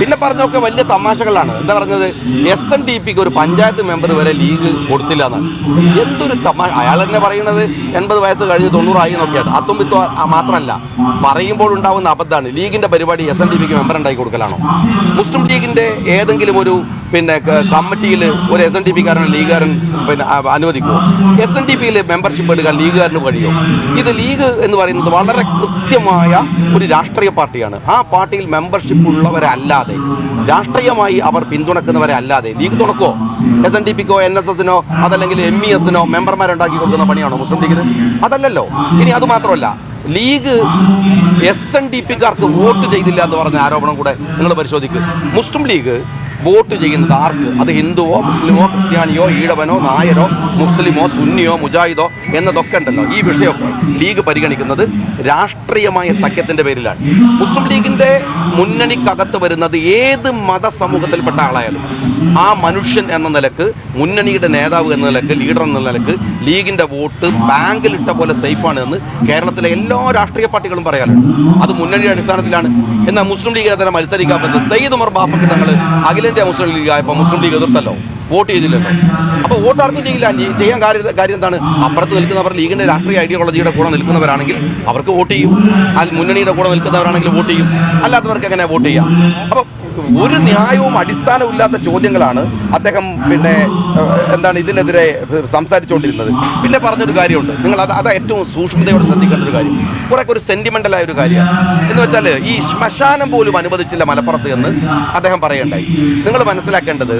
പിന്നെ പറഞ്ഞൊക്കെ വലിയ തമാശകളാണ്. എന്താ പറഞ്ഞത്? എസ് എൻ ഡി പിക്ക് ഒരു പഞ്ചായത്ത് മെമ്പർ വരെ ലീഗ് കൊടുത്തില്ല എന്നാണ് എന്തൊരു തമാശ അയാൾ തന്നെ പറയുന്നത് എൺപത് വയസ്സ് കഴിഞ്ഞ് തൊണ്ണൂറായി എന്നൊക്കെയാണ്. അത്തുമ്പിത്തോ മാത്രമല്ല പറയുമ്പോൾ ഉണ്ടാവുന്ന അബദ്ധമാണ്. ലീഗിന്റെ പരിപാടി എസ് എൻ ഡി പിക്ക് മെമ്പർ ഉണ്ടാക്കി കൊടുക്കലാണോ? മുസ്ലിം ലീഗിന്റെ ഏതെങ്കിലും ഒരു പിന്നെ കമ്മിറ്റിയിൽ ഒരു എസ് എൻ ഡി പിക്കാരൻ ലീഗുകാരൻ പിന്നെ അനുവദിക്കുമോ എസ് എൻ ഡി പിയിൽ മെമ്പർഷിപ്പ് എടുക്കാൻ ലീഗുകാരന് കഴിയുമോ ഇത് ലീഗ് എന്ന് പറയുന്നത് വളരെ കൃത്യമായ ഒരു രാഷ്ട്രീയ പാർട്ടിയാണ്. ആ പാർട്ടിയിൽ മെമ്പർഷിപ്പ് ഉള്ളവരല്ലാതെ രാഷ്ട്രീയമായി അവർ പിന്തുണക്കുന്നവരെ അല്ലാതെ ലീഗ് തുണക്കോ എസ് എൻ ഡി പിക്കോ എൻ എസ് എസിനോ അതല്ലെങ്കിൽ എം ഇ എസിനോ മെമ്പർമാരുണ്ടാക്കി കൊടുക്കുന്ന പണിയാണോ മുസ്ലിം ലീഗിന്? അതല്ലല്ലോ. ഇനി അത് മാത്രമല്ല ലീഗ് എസ് എൻ ഡി പിക്കാർക്ക് വോട്ട് ചെയ്തില്ല എന്ന് പറഞ്ഞ ആരോപണം കൂടെ നിങ്ങൾ പരിശോധിക്കുക മുസ്ലിം ലീഗ് വോട്ട് ചെയ്യുന്നത് ആർക്ക്? അത് ഹിന്ദുവോ മുസ്ലിമോ ക്രിസ്ത്യാനിയോ ഈഴവനോ നായരോ മുസ്ലിമോ സുന്നിയോ മുജാഹിദോ എന്നതൊക്കെ ഉണ്ടല്ലോ. ഈ വിഷയമൊക്കെ ലീഗ് പരിഗണിക്കുന്നത് രാഷ്ട്രീയമായ സഖ്യത്തിന്റെ പേരിലാണ്. മുസ്ലിം ലീഗിന്റെ മുന്നണിക്കകത്ത് വരുന്നത് ഏത് മതസമൂഹത്തിൽപ്പെട്ട ആളായാലും ആ മനുഷ്യൻ എന്ന നിലയ്ക്ക് മുന്നണിയുടെ നേതാവ് എന്ന നിലയ്ക്ക് ലീഡർ എന്ന നിലയ്ക്ക് ലീഗിന്റെ വോട്ട് ബാങ്കിലിട്ട പോലെ സേഫാണ് എന്ന് കേരളത്തിലെ എല്ലാ രാഷ്ട്രീയ പാർട്ടികളും പറയാറുണ്ട്. അത് മുന്നണിയുടെ അടിസ്ഥാനത്തിലാണ്. എന്നാൽ മുസ്ലിം ലീഗ് തന്നെ മത്സരിക്കാമെന്ന് സയ്യിദ് ഉമർ ബാഫക്ക് തങ്ങൾ അഖിലേന്ത്യാ മുസ്ലിം ലീഗ് ആയപ്പോൾ മുസ്ലിം ലീഗ് എതിർത്തല്ലോ. വോട്ട് ചെയ്തില്ലല്ലോ. അപ്പോൾ വോട്ട് ഈ ചെയ്യാൻ കാര്യം കാര്യം എന്താണ്? അപ്പുറത്ത് നിൽക്കുന്നവർ ലീഗിന്റെ രാഷ്ട്രീയ ഐഡിയോളജിയുടെ കൂടെ നിൽക്കുന്നവരാണെങ്കിൽ അവർക്ക് വോട്ട് ചെയ്യും. അതിൽ മുന്നണിയുടെ കൂടെ നിൽക്കുന്നവരാണെങ്കിൽ വോട്ട് ചെയ്യും. അല്ലാത്തവർക്ക് എങ്ങനെ വോട്ട് ചെയ്യാം? അപ്പൊ ഒരു ന്യായവും അടിസ്ഥാനമില്ലാത്ത ചോദ്യങ്ങളാണ് അദ്ദേഹം പിന്നെ എന്താണ് ഇതിനെതിരെ സംസാരിച്ചുകൊണ്ടിരുന്നത്. പിന്നെ പറഞ്ഞൊരു കാര്യമുണ്ട്. നിങ്ങൾ അത് അത് ഏറ്റവും സൂക്ഷ്മതയോടെ ശ്രദ്ധിക്കേണ്ട ഒരു കാര്യം. കുറെ ഒരു സെന്റിമെന്റൽ ആയ ഒരു കാര്യമാണ്. എന്ന് വെച്ചാൽ ഈ ശ്മശാനം പോലും അനുവദിച്ചില്ല മലപ്പുറത്ത് എന്ന് അദ്ദേഹം പറയണ്ടായി നിങ്ങൾ മനസ്സിലാക്കേണ്ടത്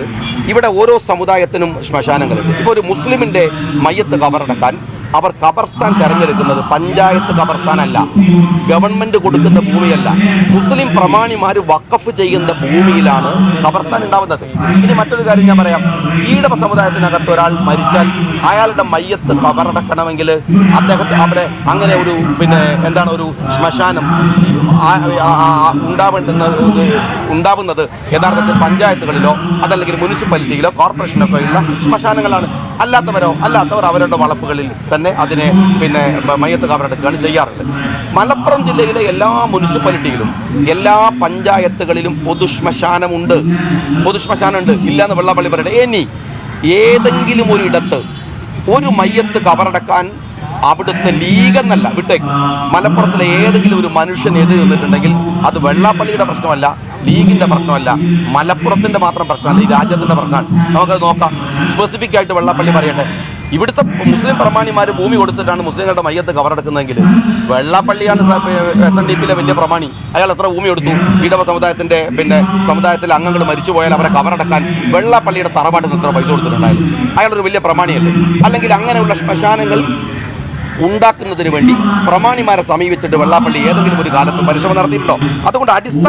ഇവിടെ ഓരോ സമുദായത്തിനും ശ്മശാനങ്ങളുണ്ട്. ഇപ്പോൾ ഒരു മുസ്ലിമിന്റെ മയ്യത്ത് കബറടക്കാൻ അവർ ഖബർസ്ഥാൻ തെരഞ്ഞെടുക്കുന്നത് പഞ്ചായത്ത് ഖബർസ്ഥാനല്ല ഗവൺമെന്റ് കൊടുക്കുന്ന ഭൂമിയല്ല. മുസ്ലിം പ്രമാണിമാർ വക്കഫ് ചെയ്യുന്ന ഭൂമിയിലാണ് ഖബർസ്ഥാൻ ഉണ്ടാവുന്നത്. ഇനി മറ്റൊരു കാര്യം ഞാൻ പറയാം. ഈടവ സമുദായത്തിനകത്ത് ഒരാൾ മരിച്ചാൽ അയാളുടെ മയ്യത്ത് കബറടക്കണമെങ്കിൽ അദ്ദേഹത്തെ അവിടെ അങ്ങനെ ഒരു പിന്നെ എന്താണ് ഒരു ശ്മശാനം ഉണ്ടാവേണ്ടുന്ന ഉണ്ടാവുന്നത് യഥാർത്ഥത്തിൽ പഞ്ചായത്തുകളിലോ അതല്ലെങ്കിൽ മുനിസിപ്പാലിറ്റിയിലോ കോർപ്പറേഷനൊക്കെയുള്ള ശ്മശാനങ്ങളാണ്. അല്ലാത്തവരോ അല്ലാത്തവർ അവരുടെ വളപ്പുകളിൽ തന്നെ അതിനെ പിന്നെ മയ്യത്ത് കവറെടുക്കുകയാണ് ചെയ്യാറുണ്ട് മലപ്പുറം ജില്ലയിലെ എല്ലാ മുനിസിപ്പാലിറ്റിയിലും എല്ലാ പഞ്ചായത്തുകളിലും പൊതുശ്മശാനമുണ്ട്. പൊതുശ്മശാനമുണ്ട്. ഇല്ലാന്ന് വെള്ളപ്പള്ളി പറയട്ടെ. ഇനി ഏതെങ്കിലും ഒരു ഇടത്ത് ഒരു മയ്യത്ത് കവറടക്കാൻ അവിടുത്തെ ലീഗ് എന്നല്ല വിട്ടേക്ക്. മലപ്പുറത്തിലെ ഏതെങ്കിലും ഒരു മനുഷ്യൻ എതിര് നിന്നിട്ടുണ്ടെങ്കിൽ അത് വെള്ളാപ്പള്ളിയുടെ പ്രശ്നമല്ല ലീഗിന്റെ പ്രശ്നമല്ല മലപ്പുറത്തിന്റെ മാത്രം പ്രശ്നമല്ല ഈ രാജ്യത്തിന്റെ പ്രശ്നമാണ്. നമുക്കത് നോക്കാം. സ്പെസിഫിക് ആയിട്ട് വെള്ളാപ്പള്ളി പറയട്ടെ. ഇവിടുത്തെ മുസ്ലിം പ്രമാണിമാർ ഭൂമി കൊടുത്തിട്ടാണ് മുസ്ലിങ്ങളുടെ മയ്യത്ത് കവറെടുക്കുന്നതെങ്കിൽ വെള്ളാപ്പള്ളിയാണ് എസ് എൻ ഡി പിയിലെ വലിയ പ്രമാണി. അയാൾ എത്ര ഭൂമി കൊടുത്തു ഈടവ സമുദായത്തിന്റെ പിന്നെ സമുദായത്തിലെ അംഗങ്ങൾ മരിച്ചു പോയാൽ അവരെ കവറടക്കാൻ വെള്ളാപ്പള്ളിയുടെ തറവാട്ടിൽ നിന്ന് എത്ര പൈസ കൊടുത്തിട്ടുണ്ടായിരുന്നു. അയാളൊരു വലിയ പ്രമാണിയല്ലേ? അല്ലെങ്കിൽ അങ്ങനെയുള്ള ശ്മശാനങ്ങൾ ഉണ്ടാക്കുന്നതിന് വേണ്ടി പ്രമാണിമാരെ സമീപിച്ചിട്ട് വെള്ളാപ്പള്ളി ഏതെങ്കിലും ഒരു കാലത്ത് പരിശ്രമം നടത്തിയിട്ടുണ്ടോ? അതുകൊണ്ട് അടിസ്ഥാന